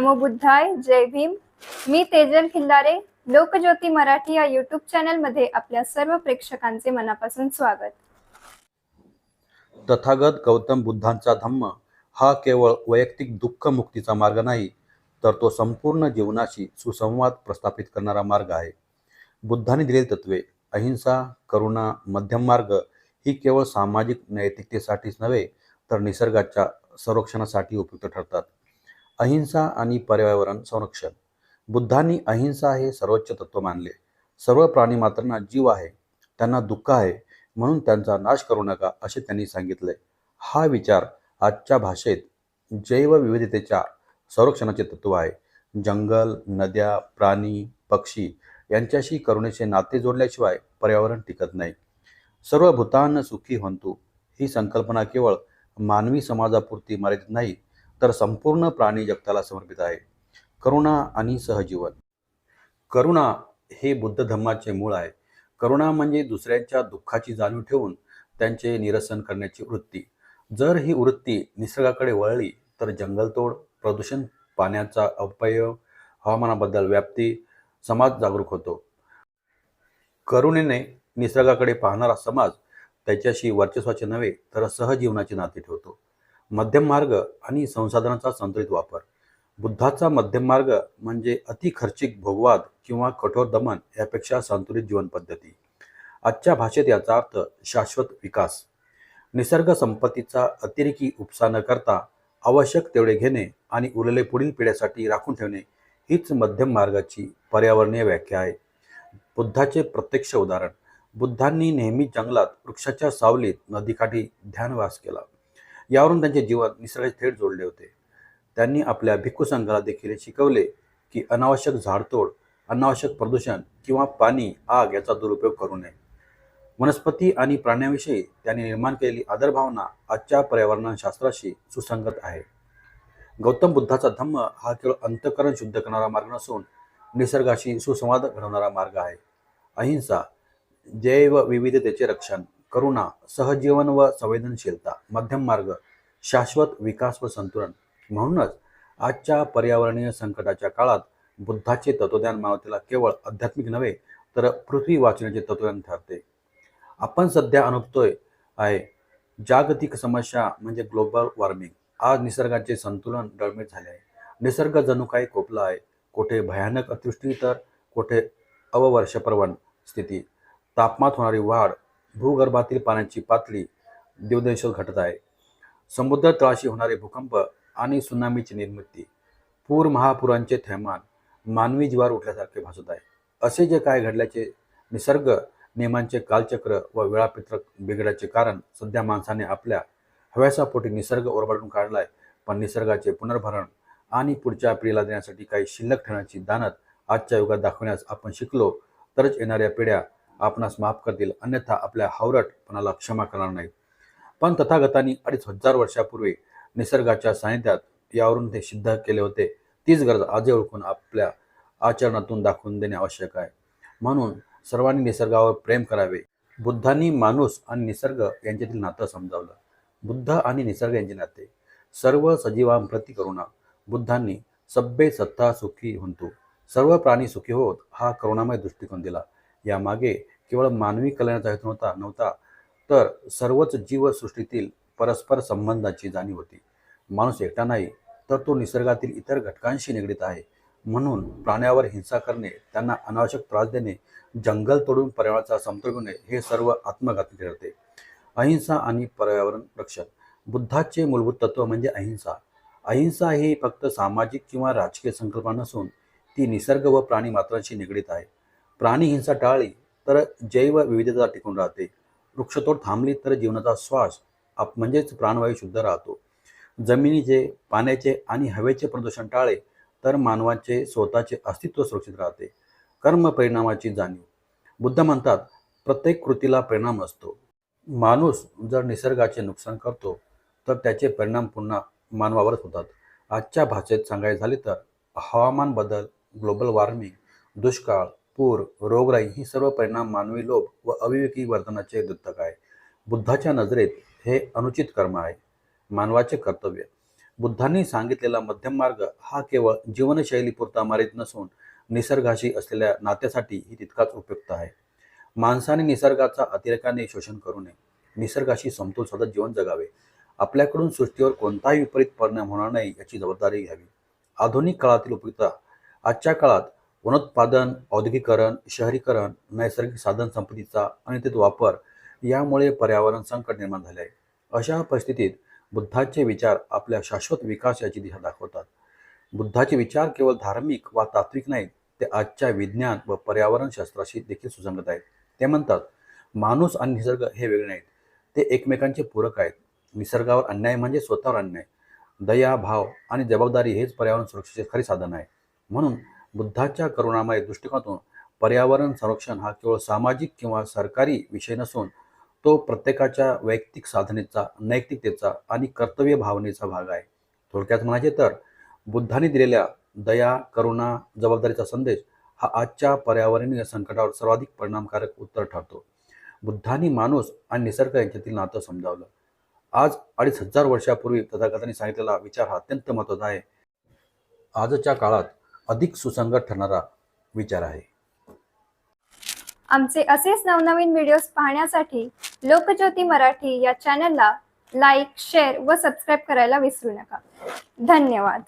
नमो बुद्धाय जय भीम. मी तेजल खिल्लारे लोकज्योती मराठी या युट्यूब चॅनलमध्ये आपल्या सर्व प्रेक्षकांचे मनापासून स्वागत. तथागत गौतम बुद्धांचा धम्म हा केवळ वैयक्तिक दुःख मुक्तीचा मार्ग नाही तर तो संपूर्ण जीवनाशी सुसंवाद प्रस्थापित करणारा मार्ग आहे. बुद्धाने दिलेली तत्वे अहिंसा करुणा मध्यम मार्ग ही केवळ सामाजिक नैतिकतेसाठीच नव्हे तर निसर्गाच्या संरक्षणासाठी उपयुक्त ठरतात. अहिंसा आणि पर्यावरण संरक्षण. बुद्धांनी अहिंसा हे सर्वोच्च तत्व मानले. सर्व प्राणी मात्रांना जीव आहे त्यांना दुःख आहे म्हणून त्यांचा नाश करू नका असे त्यांनी सांगितले. हा विचार आजच्या भाषेत जैवविविधतेच्या संरक्षणाचे तत्व आहे. जंगल नद्या प्राणी पक्षी यांच्याशी करुणेचे नाते जोडल्याशिवाय पर्यावरण टिकत नाही. सर्व भूतान सुखी हंतू ही संकल्पना केवळ मानवी समाजापुरती मर्यादित नाही तर संपूर्ण प्राणी जगताला समर्पित आहे. करुणा आणि सहजीवन. करुणा हे बुद्ध धर्माचे मूळ आहे. करुणा म्हणजे दुसऱ्यांच्या दुःखाची जाणीव ठेवून त्यांचे निरसन करण्याची वृत्ती. जर ही वृत्ती निसर्गाकडे वळली तर जंगलतोड प्रदूषण पाण्याचा अपयोग हवामानाबद्दल व्याप्ती समाज जागरूक होतो. करुणेने निसर्गाकडे पाहणारा समाज त्याच्याशी वर्चस्वाचे नव्हे तर सहजीवनाचे नाते ठेवतो. मध्यम मार्ग आणि संसाधनाचा संतुलित वापर. बुद्धाचा मध्यम मार्ग म्हणजे अति खर्चिक भोगवाद किंवा कठोर दमन यापेक्षा संतुलित जीवन पद्धती. आजच्या भाषेत याचा अर्थ शाश्वत विकास. निसर्ग संपत्तीचा अतिरेकी उपसा न करता आवश्यक तेवढे घेणे आणि उरलेले पुढील पिढ्यासाठी राखून ठेवणे हीच मध्यम मार्गाची पर्यावरणीय व्याख्या आहे. बुद्धाचे प्रत्यक्ष उदाहरण. बुद्धांनी नेहमी जंगलात वृक्षाच्या सावलीत नदीकाठी ध्यानवास केला. यावरून त्यांचे जीवन निसर्गाचे थेट जोडले होते. त्यांनी आपल्या भिक्खू संघाला देखील शिकवले की अनावश्यक झाडतोड अनावश्यक प्रदूषण किंवा पाणी आग याचा दुरुपयोग करू नये. वनस्पती आणि प्राण्यांविषयी त्यांनी निर्माण केलेली आदरभावना आजच्या पर्यावरणशास्त्राशी सुसंगत आहे. गौतम बुद्धाचा धम्म हा केवळ अंतकरण शुद्ध करणारा मार्ग नसून निसर्गाशी सुसंवाद घडवणारा मार्ग आहे. अहिंसा जैव विविधतेचे रक्षण करुणा सहजीवन व संवेदनशीलता मध्यम मार्ग शाश्वत विकास व संतुलन. म्हणूनच आजच्या पर्यावरणीय संकटाच्या काळात बुद्धाचे तत्वज्ञान मानवतेला केवळ आध्यात्मिक नव्हे तर पृथ्वी वाचण्याचे तत्वज्ञान ठरते. आपण सध्या अनुभवतोय आहे जागतिक समस्या म्हणजे ग्लोबल वॉर्मिंग. आज निसर्गाचे संतुलन डळमेट झाले आहे. निसर्ग जणू काही कोपला आहे. कुठे भयानक अतिवृष्टी तर कुठे अववर्षप्रवण स्थिती. तापमानात होणारी वाढ भूगर्भातील पाण्याची पातळी दिवदेश घटत आहे. समुद्र तळाशी होणारे भूकंप आणि सुनामीची निर्मिती पूर महापुरांचे थैमान मानवी जीवावर उठल्यासारखे भासत आहे. असे जे काय घडल्याचे निसर्ग नियमांचे कालचक्र व वेळापत्रक बिघडायचे कारण सध्या माणसाने आपल्या हव्यासापोटी निसर्ग ओरबाडून काढलाय पण निसर्गाचे पुनर्भरण आणि पुढच्या पिढीला देण्यासाठी काही शिल्लक ठेवण्याची दानत आजच्या युगात दाखवण्यास आपण शिकलो तरच येणाऱ्या पिढ्या आपणास माफ करतील अन्यथा आपल्या हावरटपणाला क्षमा करणार नाहीत. पण तथागतांनी अडीच हजार वर्षापूर्वी निसर्गाच्या सानिध्यात यावरून ते सिद्ध केले होते. तीच गरज आजही ओळखून आपल्या आचरणातून दाखवून देणे आवश्यक आहे. म्हणून सर्वांनी निसर्गावर प्रेम करावे. बुद्धांनी माणूस आणि निसर्ग यांच्यातील नातं समजावलं. बुद्ध आणि निसर्ग यांचे नाते. सर्व सजीवांप्रती करुणा. बुद्धांनी सभ्य सत्ता सुखी होतो. सर्व प्राणी सुखी होत हा करुणामय दृष्टिकोन दिला. यामागे केवळ मानवी कल्याणाचा हेतू नव्हता नव्हता तर सर्वच जीवसृष्टीतील परस्पर संबंधाची जाणीव होती. माणूस एकटा नाही तर तो निसर्गातील इतर घटकांशी निगडीत आहे. म्हणून प्राण्यावर हिंसा करणे त्यांना अनावश्यक त्रास देणे जंगल तोडून पर्यावरणाचा समतोल होणे हे सर्व आत्मघाती ठरते. अहिंसा आणि पर्यावरण रक्षण. बुद्धाचे मूलभूत तत्व म्हणजे अहिंसा. अहिंसा ही फक्त सामाजिक किंवा राजकीय संकल्पना नसून ती निसर्ग व प्राणी मात्रांशी निगडीत आहे. प्राणी हिंसा टाळली तर जैव विविधता टिकून राहते. वृक्षतोड थांबली तर जीवनाचा श्वास आप म्हणजेच प्राणवायू शुद्ध राहतो. जमिनीचे पाण्याचे आणि हवेचे प्रदूषण टाळले तर मानवाचे स्वतःचे अस्तित्व सुरक्षित राहते. कर्म परिणामाची जाणीव. बुद्ध म्हणतात प्रत्येक कृतीला परिणाम असतो. माणूस जर निसर्गाचे नुकसान करतो तर त्याचे परिणाम पुन्हा मानवावरच होतात. आजच्या भाषेत सांगायचे झाले तर हवामान बदल ग्लोबल वॉर्मिंग दुष्काळ पूर रोगराई ही सर्व परिणाम मानवी लोभ व अविवेकी वर्तनाचे दत्तक आहे. बुद्धाच्या नजरेत हे अनुचित कर्म आहे. मानवाचे कर्तव्य. बुद्धांनी सांगितलेला मध्यम मार्ग हा केवळ जीवनशैलीपुरता मारित नसून निसर्गाशी असलेल्या नात्यासाठी ही तितकाच उपयुक्त आहे. माणसाने निसर्गाचा अतिरेकाने शोषण करू नये. निसर्गाशी समतोल साधत जीवन जगावे. आपल्याकडून सृष्टीवर कोणताही विपरीत परिणाम होणार नाही याची जबाबदारी घ्यावी. आधुनिक काळातील उपयुक्तता आजच्या काळात वनोत्पादन औद्योगिकरण शहरीकरण नैसर्गिक साधन संपत्तीचा अनियंत्रित वापर यामुळे पर्यावरण संकट निर्माण झाले आहे. अशा परिस्थितीत बुद्धाचे विचार आपल्या शाश्वत विकास याची दिशा दाखवतात. बुद्धाचे विचार केवळ धार्मिक वा तात्विक नाहीत ते आजच्या विज्ञान व पर्यावरण शास्त्राशी देखील सुसंगत आहेत. ते म्हणतात माणूस आणि निसर्ग हे वेगळे नाहीत ते एकमेकांचे पूरक आहेत. निसर्गावर अन्याय म्हणजे स्वतःवर अन्याय. दया भाव आणि जबाबदारी हेच पर्यावरण सुरक्षेचे खरे साधन आहे. म्हणून बुद्धाच्या करुणामय दृष्टिकोनातून पर्यावरण संरक्षण हा केवळ सामाजिक किंवा सरकारी विषय नसून तो प्रत्येकाच्या वैयक्तिक साधनेचा नैतिकतेचा आणि कर्तव्य भावनेचा भाग आहे. थोडक्यात म्हणायचे तर बुद्धाने दिलेल्या दया करुणा जबाबदारीचा संदेश हा आजच्या पर्यावरणीय संकटावर सर्वाधिक परिणामकारक उत्तर ठरतो. बुद्धांनी माणूस आणि निसर्ग यांच्यातील नातं समजावलं. आज अडीच हजार वर्षापूर्वी तथागतांनी सांगितलेला विचार हा अत्यंत महत्त्वाचा आहे. आजच्या काळात अधिक सुसंगत ठरणारा विचार आहे. आमचे असेच नवनवीन व्हिडिओज पाहण्यासाठी लोकज्योती मराठी या चॅनलला लाईक शेअर व सबस्क्राईब करायला विसरू नका. धन्यवाद.